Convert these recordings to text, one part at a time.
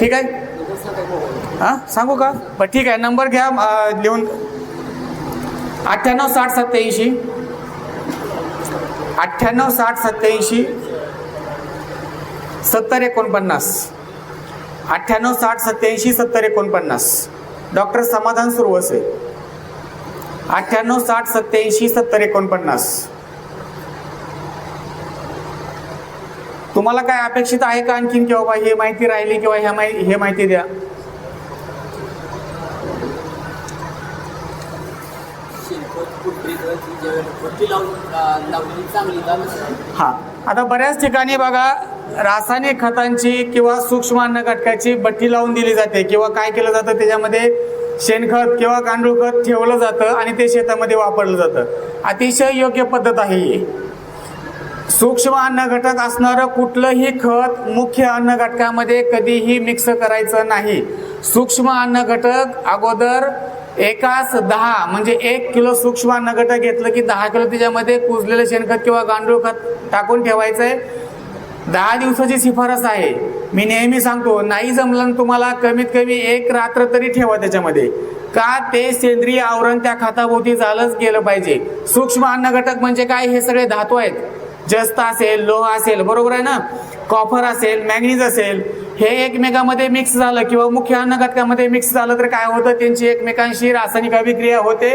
ठीक आहे? हां सांगू का? बरं ठीक आहे. नंबर घ्या लिहून. अठ्ठ्याण्णव साठ सत्याऐंशी अठ्ठ्याण्णव साठ सत्याऐंशी सत्तर एकोणपन्नास. अठ्ठ्याण्णव साठ सत्याऐंशी सत्तर एकोणपन्नास. डॉक्टर समाधान सुरू असेल. अठ्ठ्याण्णव साठ सत्याऐंशी सत्तर एकोणपन्नास. तुम्हाला काय अपेक्षित आहे का आणखीन किंवा बाबा हे माहिती राहिली किंवा ह्या माहि हे माहिती द्या? हा. आता बऱ्याच ठिकाणी बघा रासायनिक खतांची किंवा सूक्ष्म अन्न घटकाची बट्टी लावून दिली जाते किंवा काय केलं जातं त्याच्यामध्ये शेणखत किंवा गांडूळ खत ठेवलं जातं आणि ते शेतामध्ये वापरलं जातं. अतिशय योग्य पद्धत आहे ही. सूक्ष्म अन्न घटक असणारं कुठलंही खत मुख्य अन्न घटकामध्ये कधीही मिक्स करायचं नाही. सूक्ष्म अन्न घटक अगोदर एकाच दहा म्हणजे एक किलो सूक्ष्म अन्न घटक घेतलं की दहा किलो त्याच्यामध्ये कुजलेलं शेणखत किंवा गांडूळ खत टाकून ठेवायचं आहे दहा दिवसाची शिफारस आहे. मी नेहमी सांगतो नाही जमलं तुम्हाला कमीत कमी एक रात्र तरी ठेवा त्याच्यामध्ये. का ते सेंद्रिय आवरण त्या खाताभोवती झालंच गेलं पाहिजे. सूक्ष्म अन्न घटक म्हणजे काय हे सगळे धातू आहेत. जस्त असेल लोह असेल बरोबर आहे ना? कॉपर असेल मॅग्नीज असेल हे एकमेकामध्ये मिक्स झालं किंवा मुख्य अन्न घटकामध्ये मिक्स झालं तर काय होतं? त्यांची एकमेकांशी रासायनिक अभिक्रिया होते.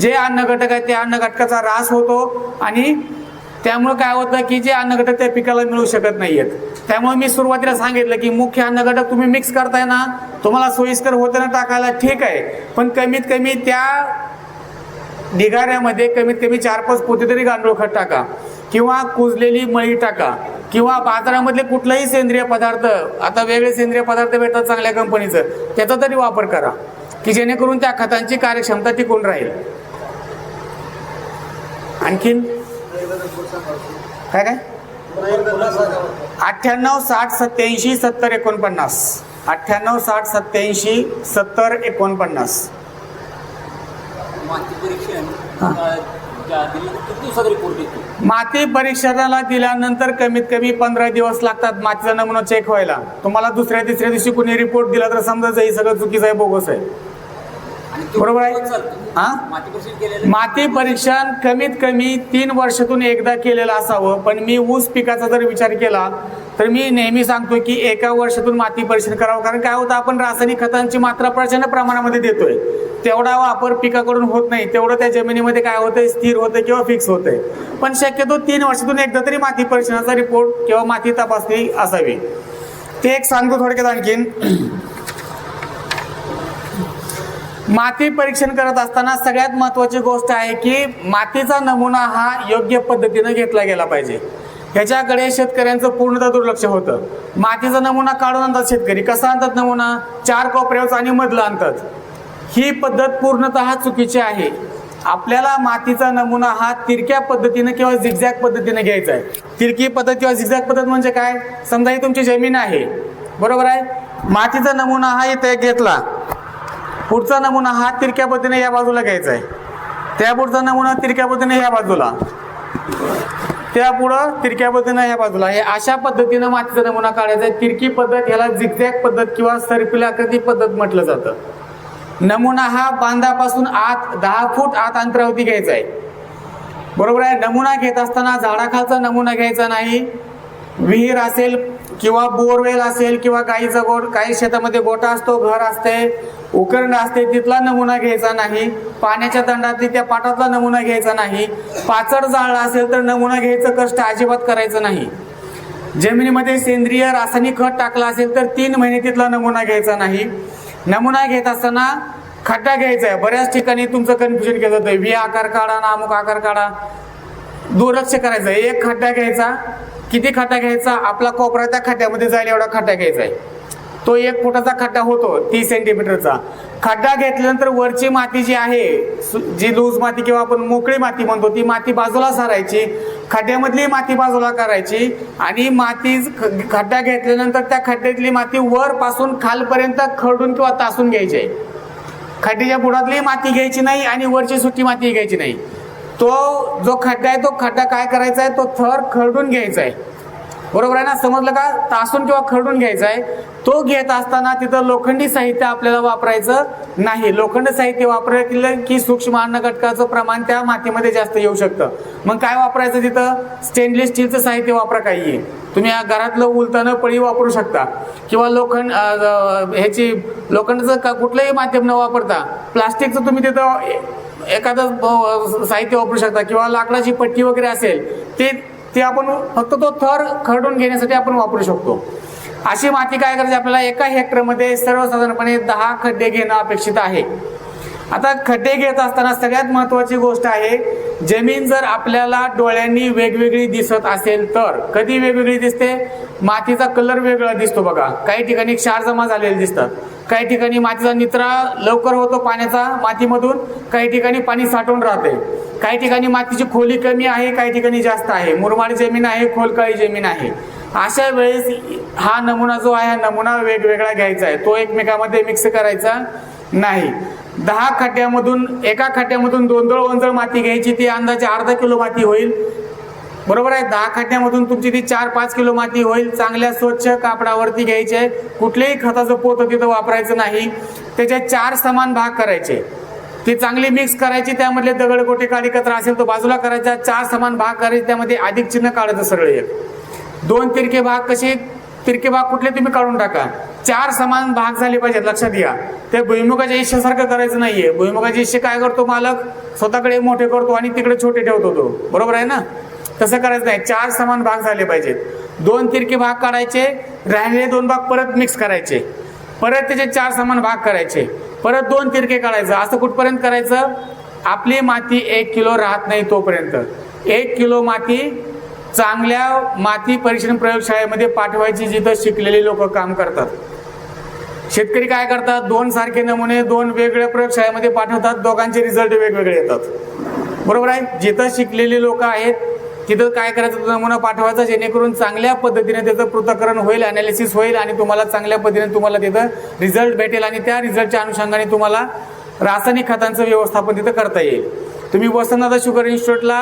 जे अन्न घटक आहे त्या अन्न घटकाचा ऱ्हास होतो आणि त्यामुळं काय होतं की जे अन्न घटक त्या पिकाला मिळू शकत नाहीयेत. त्यामुळे मी सुरुवातीला सांगितलं की मुख्य अन्न घटक तुम्ही मिक्स करताय ना तुम्हाला सोयीस्कर होतं ना टाकायला ठीक आहे. पण कमीत कमी त्या ढिगाऱ्यामध्ये कमीत कमी चार पाच पोते तरी गांडूळ खत टाका. किंवा कुजलेली मळी टाका किंवा बाजारामधले कुठलाही सेंद्रिय पदार्थ आता वेगळे सेंद्रिय पदार्थ भेटतात चांगल्या कंपनीचं त्याचा तरी वापर करा की जेणेकरून त्या खतांची कार्यक्षमता टिकून राहील. आणखीन? काय काय अठ्ठ्याण्णव साठ सत्याऐंशी सत्तर एकोणपन्नास. अठ्ठ्याण्णव साठ सत्याऐंशी सत्तर एकोणपन्नास. माती ज्या दिली किती दिवसात रिपोर्ट माती परीक्षणाला दिल्यानंतर कमीत कमी पंधरा दिवस लागतात मातीचा नमुना चेक व्हायला. तुम्हाला दुसऱ्या तिसऱ्या दिवशी कोणी रिपोर्ट दिला तर समजायचं हे सगळं चुकीचं आहे बोगस आहे. बरोबर आहे. हा? माती परीक्षण केलेलं माती परीक्षण कमीत कमी तीन वर्षातून एकदा केलेलं असावं. पण मी ऊस पिकाचा जर विचार केला तर मी नेहमी सांगतो की एका वर्षातून माती परीक्षण करावं. कारण काय होतं आपण रासायनिक खतांची मात्रा प्रचंड प्रमाणामध्ये देतोय. तेवढा वापर पिकाकडून होत नाही. तेवढं त्या जमिनीमध्ये काय होतंय स्थिर होतं किंवा फिक्स होतंय. पण शक्यतो तीन वर्षातून एकदा तरी माती परीक्षणाचा रिपोर्ट किंवा माती तपासणी असावी. ते एक सांगतो थोडक्यात आणखीन. माती परीक्षण करत असताना सगळ्यात महत्वाची गोष्ट आहे की मातीचा नमुना हा योग्य पद्धतीनं घेतला गेला पाहिजे. ह्याच्याकडे शेतकऱ्यांचं पूर्णतः दुर्लक्ष होतं. मातीचा नमुना काढून आणतात शेतकरी. कसा आणतात नमुना? चार कोपऱ्यावर आणि मधलं आणतात. ही पद्धत पूर्णतः चुकीची आहे. आपल्याला मातीचा नमुना हा तिरक्या पद्धतीनं किंवा झिगझॅग पद्धतीने घ्यायचा आहे. तिरकी पद्धत किंवा झिगझॅग पद्धत म्हणजे काय? समजा ही तुमची जमीन आहे. बरोबर आहे? मातीचा नमुना हा इथे घेतला. पुढचा नमुना हा तिरक्या पद्धतीने या बाजूला घ्यायचा आहे. त्या पुढचा नमुना तिरक्या पद्धतीने या बाजूला. त्या पुढं तिरक्या पद्धतीनं ह्या बाजूला. हे अशा पद्धतीनं मातीचा नमुना काढायचा आहे. तिरकी पद्धत ह्याला झिगझॅग पद्धत किंवा सर्पिलाकृती पद्धत म्हटलं जातं. नमुना हा बांधापासून आत दहा फूट आत अंतरावरती घ्यायचा आहे. बरोबर आहे? नमुना घेत असताना झाडाखालचा नमुना घ्यायचा नाही. विहीर असेल किंवा बोरवेल असेल किंवा गाईचा गोट काही शेतामध्ये गोटा असतो घर असते उकरंड असते तिथला नमुना घ्यायचा नाही. पाण्याच्या दंडातली त्या पाटातला नमुना घ्यायचा नाही. पाचड जाळला असेल तर नमुना घ्यायचं कष्ट अजिबात करायचं नाही. जमिनीमध्ये सेंद्रिय रासायनिक खत टाकला असेल तर तीन महिने तिथला नमुना घ्यायचा नाही. नमुना घेत असताना खड्डा घ्यायचा आहे. बऱ्याच ठिकाणी तुमचं कन्फ्युजन केलं जातं व्ही आकार काढा ना अमुक आकार काढा. दुर्लक्ष करायचं आहे. एक खड्डा घ्यायचा. किती खड्डा घ्यायचा? आपला कोपरा त्या खड्ड्यामध्ये जाईल एवढा खड्डा घ्यायचा आहे. तो एक फुटाचा खड्डा होतो तीस सेंटीमीटरचा. खड्डा घेतल्यानंतर वरची माती जी आहे सु- जी लूज माती किंवा आपण मोकळी माती म्हणतो ती माती बाजूला सारायची खड्ड्यामधली माती बाजूला करायची आणि माती ख- खड्डा घेतल्यानंतर त्या खड्ड्यातली माती वर पासून खालपर्यंत खडून किंवा तासून घ्यायची आहे. खड्ड्याच्या बुडातली माती घ्यायची नाही आणि वरची सुट्टी माती घ्यायची नाही. तो जो खड्डा आहे तो खड्डा काय करायचा आहे तो थर खरडून घ्यायचा आहे बरोबर आहे ना? समजलं का? तासून किंवा खरडून घ्यायचा आहे तो घेत असताना तिथं लोखंडी साहित्य आपल्याला वापरायचं नाही. लोखंड साहित्य वापरलं की सूक्ष्म अन्न घटकाचं प्रमाण त्या मातीमध्ये जास्त येऊ शकतं. मग काय वापरायचं तिथं? स्टेनलेस स्टीलचं साहित्य वापरा काही. आहे तुम्ही या घरातलं उलतानं पळी वापरू शकता. किंवा लोखंड ह्याची लोखंडाचं का कुठलंही माध्यम न वापरता प्लास्टिकचं तुम्ही तिथं एखादं साहित्य वापरू शकता किंवा लाकडाची पट्टी वगैरे असेल ते ते आपण फक्त तो थर खरडून घेण्यासाठी आपण वापरू शकतो. अशी माती काय करायची? आपल्याला एका हेक्टरमध्ये सर्वसाधारणपणे दहा खड्डे घेणं अपेक्षित आहे. आता खड्डे घेत असताना सगळ्यात महत्वाची गोष्ट आहे जमीन जर आपल्याला डोळ्यांनी वेगवेगळी दिसत असेल तर. कधी वेगवेगळी दिसते? मातीचा कलर वेगळा दिसतो बघा. काही ठिकाणी क्षार जमा झालेले दिसतात. काही ठिकाणी मातीचा निचरा लवकर होतो पाण्याचा मातीमधून. काही ठिकाणी पाणी साठवून राहते. काही ठिकाणी मातीची खोली कमी आहे काही ठिकाणी जास्त आहे. मुरमाड जमीन आहे खोलकाळी जमीन आहे. अशा वेळेस हा नमुना जो आहे हा नमुना वेगवेगळा घ्यायचा आहे. तो एकमेकामध्ये मिक्स करायचा नाही. दहा खड्ड्यामधून एका खड्ड्यामधून दोन दोन वंजळ माती घ्यायची. ती अंदाजे अर्धा किलो माती होईल. बरोबर आहे दहा खड्ड्यामधून तुमची ती चार पाच किलो माती होईल चांगल्या स्वच्छ कापडावरती घ्यायची आहे कुठल्याही खताचं पोत तिथं वापरायचं नाही. त्याचे चार समान भाग करायचे. ते चांगली मिक्स करायची त्यामधले दगड गोटे काळी कचरा असेल तो बाजूला करायचा चार समान भाग करायचे त्यामध्ये अधिक चिन्ह काढायचं सरळ एक. दोन तिरके भाग कसे तिरके भाग कुठले तुम्ही काढून टाका. चार समान भाग झाले पाहिजेत लक्षात घ्या. ते भुईमुगाच्या इश्यासारखं करायचं नाहीये. भुईमुगाच्या इश्य काय करतो मालक? स्वतःकडे मोठे करतो आणि तिकडे छोटे ठेवतो तो. बरोबर आहे ना? तसं करायचं नाही. चार समान भाग झाले पाहिजेत. दोन तिरके भाग काढायचे राहिलेले दोन भाग परत मिक्स करायचे. परत त्याचे चार समान भाग करायचे. परत दोन तिरके काढायचं. असं कुठपर्यंत करायचं? आपली माती एक किलो राहत नाही तोपर्यंत. एक किलो माती चांगल्या माती परीक्षण प्रयोगशाळेमध्ये पाठवायची जिथं शिकलेले लोक काम करतात. शेतकरी काय करतात? दोन सारखे नमुने दोन वेगवेगळ्या प्रयोगशाळेमध्ये पाठवतात. दोघांचे रिझल्ट वेगवेगळे येतात. बरोबर आहे? जिथं शिकलेले लोक आहेत तिथं काय करायचं तो नमुना पाठवायचा जेणेकरून चांगल्या पद्धतीने त्याचं पृथक्करण होईल अनालिसिस होईल आणि तुम्हाला चांगल्या पद्धतीने तुम्हाला तिथं रिझल्ट भेटेल आणि त्या रिझल्टच्या अनुषंगाने तुम्हाला रासायनिक खतांचं व्यवस्थापन तिथं करता येईल. तुम्ही वसंतदादा शुगर इन्स्टिट्यूटला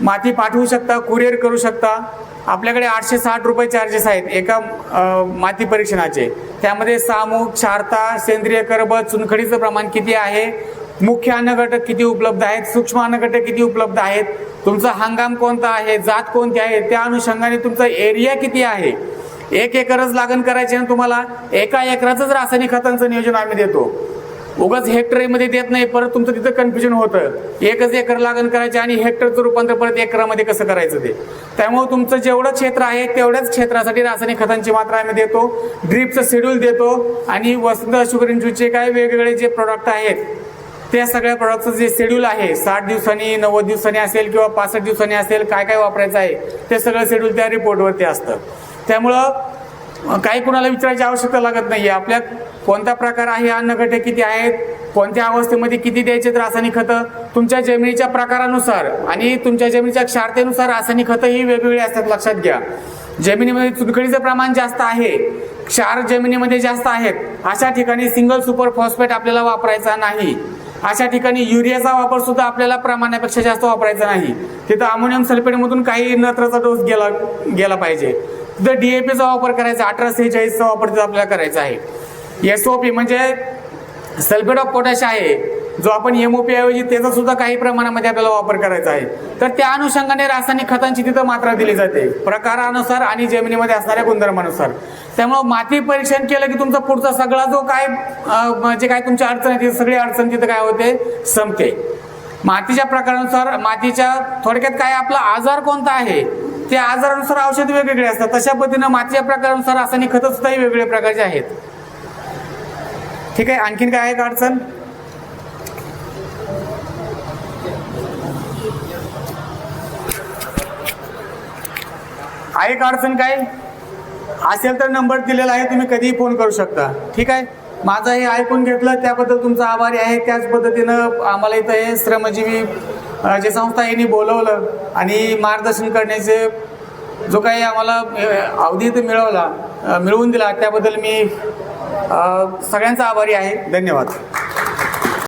माती पाठवू शकता कुरिअर करू शकता. आपल्याकडे आठशे साठ रुपये चार्जेस आहेत एका माती परीक्षणाचे. त्यामध्ये सामूक क्षारता सेंद्रिय करब चुनखडीचं प्रमाण किती आहे? मुख्य अन्नघटक किती उपलब्ध आहेत? सूक्ष्म अन्नघटक किती उपलब्ध आहेत? तुमचा हंगाम कोणता आहे? जात कोणती आहे? त्या अनुषंगाने तुमचा एरिया किती आहे? एक एकरच लागण करायचे ना तुम्हाला? एका एकराचंच रासायनिक खतांचं नियोजन आम्ही देतो. उगाच हेक्टरीमध्ये देत नाही परत तुमचं तिथं कन्फ्युजन होतं. एकच एकर लागण करायचे आणि हेक्टरचं रूपांतर परत एकरामध्ये कसं करायचं ते? त्यामुळे तुमचं जेवढं क्षेत्र आहे तेवढ्याच क्षेत्रासाठी रासायनिक खतांची मात्रा आम्ही देतो. ड्रीपचं शेड्यूल देतो. आणि वसंत शुगर इंजूचे काय वेगवेगळे जे प्रोडक्ट आहेत त्या सगळ्या प्रॉडक्टचं जे शेड्यूल आहे साठ दिवसांनी नव्वद दिवसांनी असेल किंवा पासष्ट दिवसांनी असेल काय काय वापरायचं आहे ते सगळं शेड्यूल त्या रिपोर्टवरती असतं. त्यामुळं काही कुणाला विचारायची आवश्यकता लागत नाही आपल्या कोणता प्रकार आहे अन्न किती आहेत कोणत्या अवस्थेमध्ये किती द्यायचे रासायनिक खतं तुमच्या जमिनीच्या प्रकारानुसार आणि तुमच्या जमिनीच्या क्षारतेनुसार रासायनिक खतं ही वेगवेगळी असतात लक्षात घ्या. जमिनीमध्ये चुनखडीचं प्रमाण जास्त आहे क्षार जमिनीमध्ये जास्त आहेत अशा ठिकाणी सिंगल सुपर फॉस्फेट आपल्याला वापरायचा नाही. अशा ठिकाणी युरियाचा वापर सुद्धा आपल्याला प्रमाणापेक्षा जास्त वापरायचा नाही. तिथं अमोनियम सल्फेटमधून काही नत्राचा डोस गेला गेला पाहिजे. तिथं डीएपीचा वापर करायचा अठरा सेहेचाळीसचा वापर तिथं आपल्याला करायचा आहे. एसओपी ओ पी म्हणजे सल्फेट ऑफ पोटॅश आहे. जो आपण एमओपी ऐवजी त्याचा सुद्धा काही प्रमाणामध्ये आपल्याला वापर करायचा आहे. तर त्या अनुषंगाने रासायनिक खतांची तिथं मात्रा दिली जाते. प्रकारानुसार आणि जमिनीमध्ये असणाऱ्या गुणधर्मानुसार. त्यामुळं माती परीक्षण केलं की तुमचा पुढचा सगळा जो काय जे काय तुमच्या अडचण आहे सगळी अडचण तिथं काय होते? संपते. मातीच्या प्रकारानुसार मातीच्या थोडक्यात काय आपला आजार कोणता आहे? त्या आजारानुसार औषध वेगवेगळे असतात. तशा पद्धतीनं मातीच्या प्रकारानुसार रासायनिक खतं सुद्धाही वेगवेगळ्या प्रकारचे आहेत. ठीक आहे? आणखीन काय आहे का अडचण? आहे का अडचण काय? असेल तर नंबर दिलेला आहे तुम्ही कधीही फोन करू शकता. ठीक आहे? माझं हे ऐकून घेतलं त्याबद्दल तुमचा आभारी आहे. त्याच पद्धतीनं आम्हाला इथं हे श्रमजीवी जे संस्था यांनी बोलवलं आणि मार्गदर्शन करण्याचे जो काही आम्हाला अवधी इथं मिळवला मिळवून दिला त्याबद्दल मी सगळ्यांचा आभारी आहे. धन्यवाद.